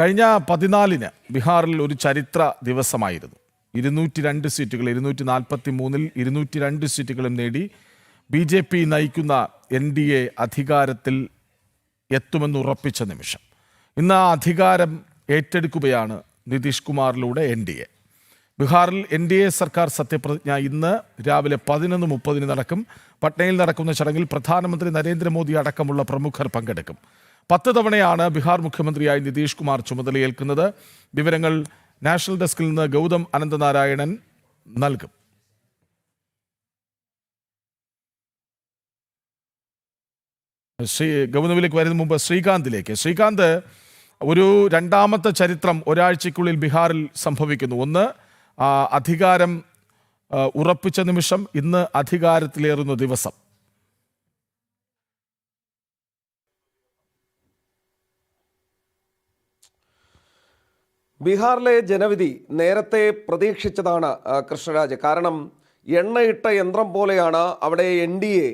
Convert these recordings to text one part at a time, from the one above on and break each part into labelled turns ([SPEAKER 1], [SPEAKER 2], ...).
[SPEAKER 1] കഴിഞ്ഞ പതിനാലിന് ബീഹാറിൽ ഒരു ചരിത്ര ദിവസമായിരുന്നു. ഇരുന്നൂറ്റി രണ്ട് സീറ്റുകൾ ഇരുന്നൂറ്റി നാൽപ്പത്തി മൂന്നിൽ ഇരുന്നൂറ്റി രണ്ട് സീറ്റുകളും നേടി ബി ജെ പി നയിക്കുന്ന എൻ ഡി എ അധികാരത്തിൽ എത്തുമെന്ന് ഉറപ്പിച്ച നിമിഷം. ഇന്ന് ആ അധികാരം ഏറ്റെടുക്കുകയാണ് നിതീഷ് കുമാറിലൂടെ എൻ ഡി എ. ബീഹാറിൽ എൻ ഡി എ സർക്കാർ സത്യപ്രതിജ്ഞ ഇന്ന് രാവിലെ പതിനൊന്ന് മുപ്പതിന് നടക്കും. പട്നയിൽ നടക്കുന്ന ചടങ്ങിൽ പ്രധാനമന്ത്രി നരേന്ദ്രമോദി അടക്കമുള്ള പ്രമുഖർ പങ്കെടുക്കും. പത്ത് തവണയാണ് ബീഹാർ മുഖ്യമന്ത്രിയായി നിതീഷ് കുമാർ ചുമതലയേൽക്കുന്നത്. വിവരങ്ങൾ നാഷണൽ ഡെസ്കിൽ നിന്ന് ഗൗതം അനന്തനാരായണൻ നൽകും. ശ്രീ ഗൗതമിലേക്ക് വരുന്ന മുമ്പ് ശ്രീകാന്തിലേക്ക്. ശ്രീകാന്ത് ഒരു രണ്ടാമത്തെ ചരിത്രം ഒരാഴ്ചയ്ക്കുള്ളിൽ ബീഹാറിൽ സംഭവിക്കുന്നു. ഒന്ന് അധികാരം ഉറപ്പിച്ച നിമിഷം ഇന്ന് അധികാരത്തിലേറുന്ന ദിവസം.
[SPEAKER 2] ബീഹാറിലെ ജനവിധി നേരത്തെ പ്രതീക്ഷിച്ചതാണ് കൃഷ്ണരാജ്. കാരണം എണ്ണയിട്ട യന്ത്രം പോലെയാണ് അവിടെ എൻ ഡി എ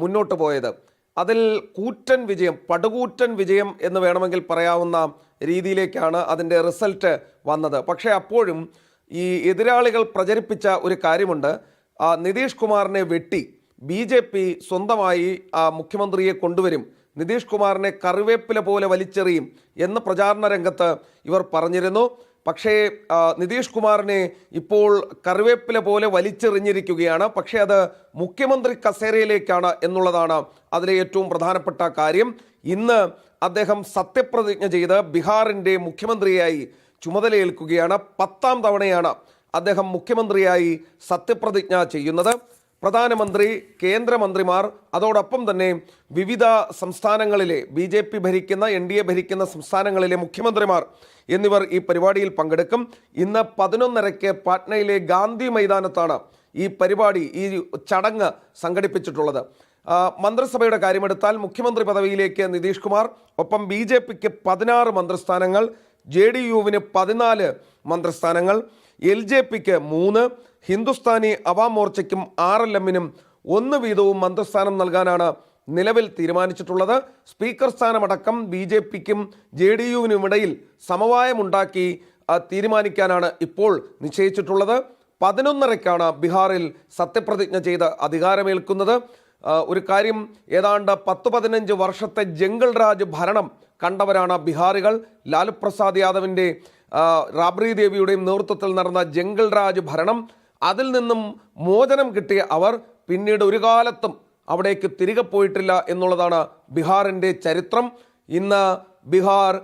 [SPEAKER 2] മുന്നോട്ട് പോയത്. അതിൽ കൂറ്റൻ വിജയം പടുകൂറ്റൻ വിജയം എന്ന് വേണമെങ്കിൽ പറയാവുന്ന രീതിയിലേക്കാണ് അതിന്റെ റിസൾട്ട് വന്നത്. പക്ഷേ അപ്പോഴും ഈ എതിരാളികൾ പ്രചരിപ്പിച്ച ഒരു കാര്യമുണ്ട്. നിതീഷ് കുമാറിനെ വെട്ടി ബി സ്വന്തമായി മുഖ്യമന്ത്രിയെ കൊണ്ടുവരും. നിതീഷ് കുമാറിനെ കറിവേപ്പില പോലെ വലിച്ചെറിയും എന്ന് പ്രചാരണ രംഗത്ത് ഇവർ പറഞ്ഞിരുന്നു. പക്ഷേ നിതീഷ് കുമാറിനെ ഇപ്പോൾ കറിവേപ്പില പോലെ വലിച്ചെറിഞ്ഞിരിക്കുകയാണ്. പക്ഷേ അത് മുഖ്യമന്ത്രി കസേരയിലേക്കാണ് എന്നുള്ളതാണ് അതിലെ ഏറ്റവും പ്രധാനപ്പെട്ട കാര്യം. ഇന്ന് അദ്ദേഹം സത്യപ്രതിജ്ഞ ചെയ്ത് ബീഹാറിന്റെ മുഖ്യമന്ത്രിയായി ചുമതലയേൽക്കുകയാണ്. പത്താം തവണയാണ് അദ്ദേഹം മുഖ്യമന്ത്രിയായി സത്യപ്രതിജ്ഞ ചെയ്യുന്നത്. പ്രധാനമന്ത്രി കേന്ദ്രമന്ത്രിമാർ അതോടൊപ്പം തന്നെ വിവിധ സംസ്ഥാനങ്ങളിലെ ബി ജെ പി ഭരിക്കുന്ന എൻ ഡി എ ഭരിക്കുന്ന സംസ്ഥാനങ്ങളിലെ മുഖ്യമന്ത്രിമാർ എന്നിവർ ഈ പരിപാടിയിൽ പങ്കെടുക്കും. ഇന്ന് പതിനൊന്നരയ്ക്ക് പാട്നയിലെ ഗാന്ധി മൈതാനത്താണ് ഈ പരിപാടി ഈ ചടങ്ങ് സംഘടിപ്പിച്ചിട്ടുള്ളത്. മന്ത്രിസഭയുടെ കാര്യമെടുത്താൽ മുഖ്യമന്ത്രി പദവിയിലേക്ക് നിതീഷ് കുമാർ ഒപ്പം ബി ജെ പിക്ക് പതിനാറ് മന്ത്രിസ്ഥാനങ്ങൾ ജെ ഡി യുവിന് പതിനാല് മന്ത്രിസ്ഥാനങ്ങൾ എൽ ജെ പിക്ക് മൂന്ന് ഹിന്ദുസ്ഥാനി അവാം മോർച്ചയ്ക്കും ആർ എൽ എമ്മിനും ഒന്ന് വീതവും മന്ത്രിസ്ഥാനം നൽകാനാണ് നിലവിൽ തീരുമാനിച്ചിട്ടുള്ളത്. സ്പീക്കർ സ്ഥാനമടക്കം ബി ജെ പിക്കും ജെ ഡി യുവിനുമിടയിൽ സമവായമുണ്ടാക്കി തീരുമാനിക്കാനാണ് ഇപ്പോൾ നിശ്ചയിച്ചിട്ടുള്ളത്. പതിനൊന്നരയ്ക്കാണ് ബീഹാറിൽ സത്യപ്രതിജ്ഞ ചെയ്ത് അധികാരമേൽക്കുന്നത്. ഒരു കാര്യം ഏതാണ്ട് പത്ത് പതിനഞ്ച് വർഷത്തെ ജംഗിൾ രാജ് ഭരണം കണ്ടവരാണ് ബീഹാറികൾ ലാലു പ്രസാദ് യാദവിന്റെ റാബ്രി ദേവിയുടെയും നേതൃത്വത്തിൽ നടന്ന ജംഗിൾ രാജ് ഭരണം. അതിൽ നിന്നും മോചനം കിട്ടിയ അവർ പിന്നീട് ഒരു കാലത്തും അവിടേക്ക് തിരികെ പോയിട്ടില്ല എന്നുള്ളതാണ് ബീഹാറിന്റെ ചരിത്രം. ഇന്ന് ബീഹാർ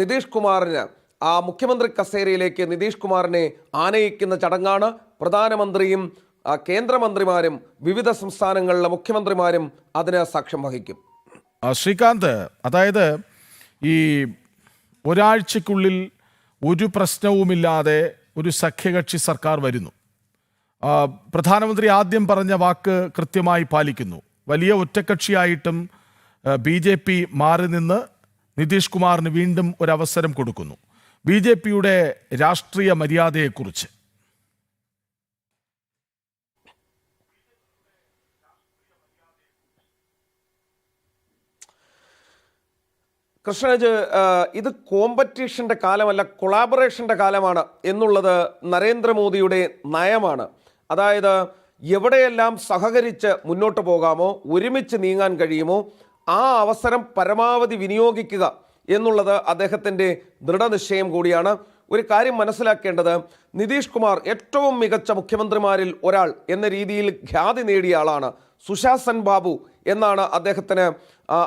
[SPEAKER 2] നിതീഷ് കുമാറിന് ആ മുഖ്യമന്ത്രി കസേരയിലേക്ക് നിതീഷ് കുമാറിനെ ആനയിക്കുന്ന ചടങ്ങാണ്. പ്രധാനമന്ത്രിയും കേന്ദ്രമന്ത്രിമാരും വിവിധ സംസ്ഥാനങ്ങളിലെ മുഖ്യമന്ത്രിമാരും അതിന് സാക്ഷ്യം വഹിക്കും.
[SPEAKER 1] ശ്രീകാന്ത് അതായത് ഈ ഒരാഴ്ചക്കുള്ളിൽ ഒരു പ്രശ്നവുമില്ലാതെ ഒരു സഖ്യകക്ഷി സർക്കാർ വരുന്നു. പ്രധാനമന്ത്രി ആദ്യം പറഞ്ഞ വാക്ക് കൃത്യമായി പാലിക്കുന്നു. വലിയ ഒറ്റക്കക്ഷിയായിട്ടും ബി ജെ പി മാറി നിന്ന് നിതീഷ് കുമാറിന് വീണ്ടും ഒരവസരം കൊടുക്കുന്നു. ബി ജെ പിയുടെ രാഷ്ട്രീയ മര്യാദയെക്കുറിച്ച്.
[SPEAKER 2] കൃഷ്ണരാജ് ഇത് കോമ്പറ്റീഷന്റെ കാലമല്ല കൊളാബറേഷന്റെ കാലമാണ് എന്നുള്ളത് നരേന്ദ്രമോദിയുടെ നയമാണ്. അതായത് എവിടെയെല്ലാം സഹകരിച്ച് മുന്നോട്ട് പോകാമോ ഒരുമിച്ച് നീങ്ങാൻ കഴിയുമോ ആ അവസരം പരമാവധി വിനിയോഗിക്കുക എന്നുള്ളത് അദ്ദേഹത്തിന്റെ ദൃഢനിശ്ചയം കൂടിയാണ്. ഒരു കാര്യം മനസ്സിലാക്കേണ്ടത് നിതീഷ് കുമാർ ഏറ്റവും മികച്ച മുഖ്യമന്ത്രിമാരിൽ ഒരാൾ എന്ന രീതിയിൽ ഖ്യാതി നേടിയ ആളാണ് സുശാസൻ ബാബു എന്നാണ് അദ്ദേഹത്തിന്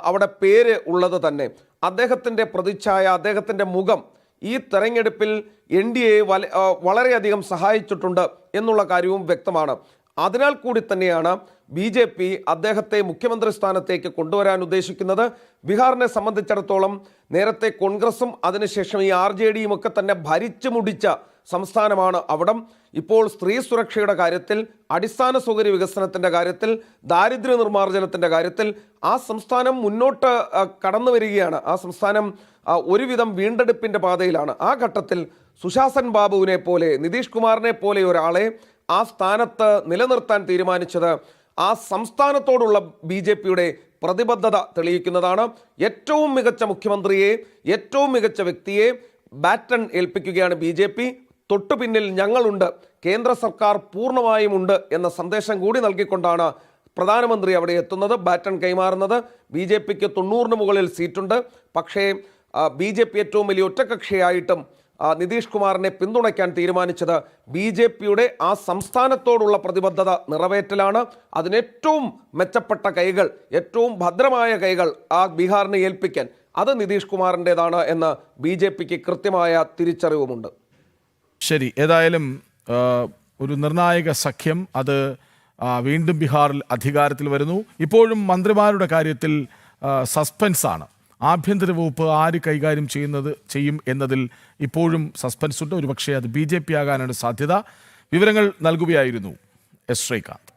[SPEAKER 2] അവിടെ പേര് ഉള്ളത് തന്നെ. അദ്ദേഹത്തിന്റെ പ്രതിച്ഛായ അദ്ദേഹത്തിന്റെ മുഖം ഈ തെരഞ്ഞെടുപ്പിൽ എൻ ഡി എ വളരെയധികം സഹായിച്ചിട്ടുണ്ട് എന്നുള്ള കാര്യവും വ്യക്തമാണ്. അതിനാൽ കൂടി തന്നെയാണ് ബി ജെ പി അദ്ദേഹത്തെ മുഖ്യമന്ത്രി സ്ഥാനത്തേക്ക് കൊണ്ടുവരാൻ ഉദ്ദേശിക്കുന്നത്. ബീഹാറിനെ സംബന്ധിച്ചിടത്തോളം നേരത്തെ കോൺഗ്രസും അതിനുശേഷം ഈ ആർ ജെ ഡിയും ഒക്കെ തന്നെ ഭരിച്ചു മുടിച്ച സംസ്ഥാനമാണ് അവിടം. ഇപ്പോൾ സ്ത്രീ സുരക്ഷയുടെ കാര്യത്തിൽ അടിസ്ഥാന സൗകര്യ വികസനത്തിന്റെ കാര്യത്തിൽ ദാരിദ്ര്യ നിർമ്മാർജനത്തിന്റെ കാര്യത്തിൽ ആ സംസ്ഥാനം മുന്നോട്ട് കടന്നു വരികയാണ്. ആ സംസ്ഥാനം ഒരുവിധം വീണ്ടെടുപ്പിന്റെ പാതയിലാണ്. ആ ഘട്ടത്തിൽ സുശാസൻ ബാബുവിനെ പോലെ നിതീഷ് കുമാറിനെ പോലെ ഒരാളെ ആ സ്ഥാനത്ത് നിലനിർത്താൻ തീരുമാനിച്ചത് ആ സംസ്ഥാനത്തോടുള്ള ബി ജെ പിയുടെ പ്രതിബദ്ധത തെളിയിക്കുന്നതാണ്. ഏറ്റവും മികച്ച മുഖ്യമന്ത്രിയെ ഏറ്റവും മികച്ച വ്യക്തിയെ ബാറ്റൺ ഏൽപ്പിക്കുകയാണ് ബി ജെ പി. തൊട്ടു പിന്നിൽ ഞങ്ങളുണ്ട്. കേന്ദ്ര സർക്കാർ പൂർണമായും ഉണ്ട് എന്ന സന്ദേശം കൂടി നൽകിക്കൊണ്ടാണ് പ്രധാനമന്ത്രി അവിടെ എത്തുന്നത്. ബാറ്റൺ കൈമാറുന്നത്. ബി ജെ പിക്ക് തൊണ്ണൂറിന് മുകളിൽ സീറ്റുണ്ട്. പക്ഷേ ബി ജെ പി ഏറ്റവും വലിയ ഒറ്റകക്ഷിയായിട്ടും ആ, നിതീഷ് കുമാറിനെ പിന്തുണയ്ക്കാൻ തീരുമാനിച്ചത് ബി ജെ പിയുടെ ആ സംസ്ഥാനത്തോടുള്ള പ്രതിബദ്ധത നിറവേറ്റലാണ്. അതിനേറ്റവും മെച്ചപ്പെട്ട കൈകൾ ഏറ്റവും ഭദ്രമായ കൈകൾ ആ ബീഹാറിനെ ഏൽപ്പിക്കാൻ അത് നിതീഷ് കുമാറിന്റെതാണ് എന്ന് ബി ജെ പിക്ക് കൃത്യമായ തിരിച്ചറിവുമുണ്ട്.
[SPEAKER 1] ശരി. ഏതായാലും ഒരു നിർണായക സഖ്യം അത് വീണ്ടും ബീഹാറിൽ അധികാരത്തിൽ വരുന്നു. ഇപ്പോഴും മന്ത്രിമാരുടെ കാര്യത്തിൽ സസ്പെൻസാണ് ആഭ്യന്തര വകുപ്പ് ആര് കൈകാര്യം ചെയ്യുന്നത് ചെയ്യും എന്നതിൽ ഇപ്പോഴും സസ്പെൻസ് ഉണ്ട്. ഒരുപക്ഷെ അത് ബി ജെ പി ആകാനാണ് സാധ്യത. വിവരങ്ങൾ നൽകുകയായിരുന്നു എസ് ശ്രീകാന്ത്.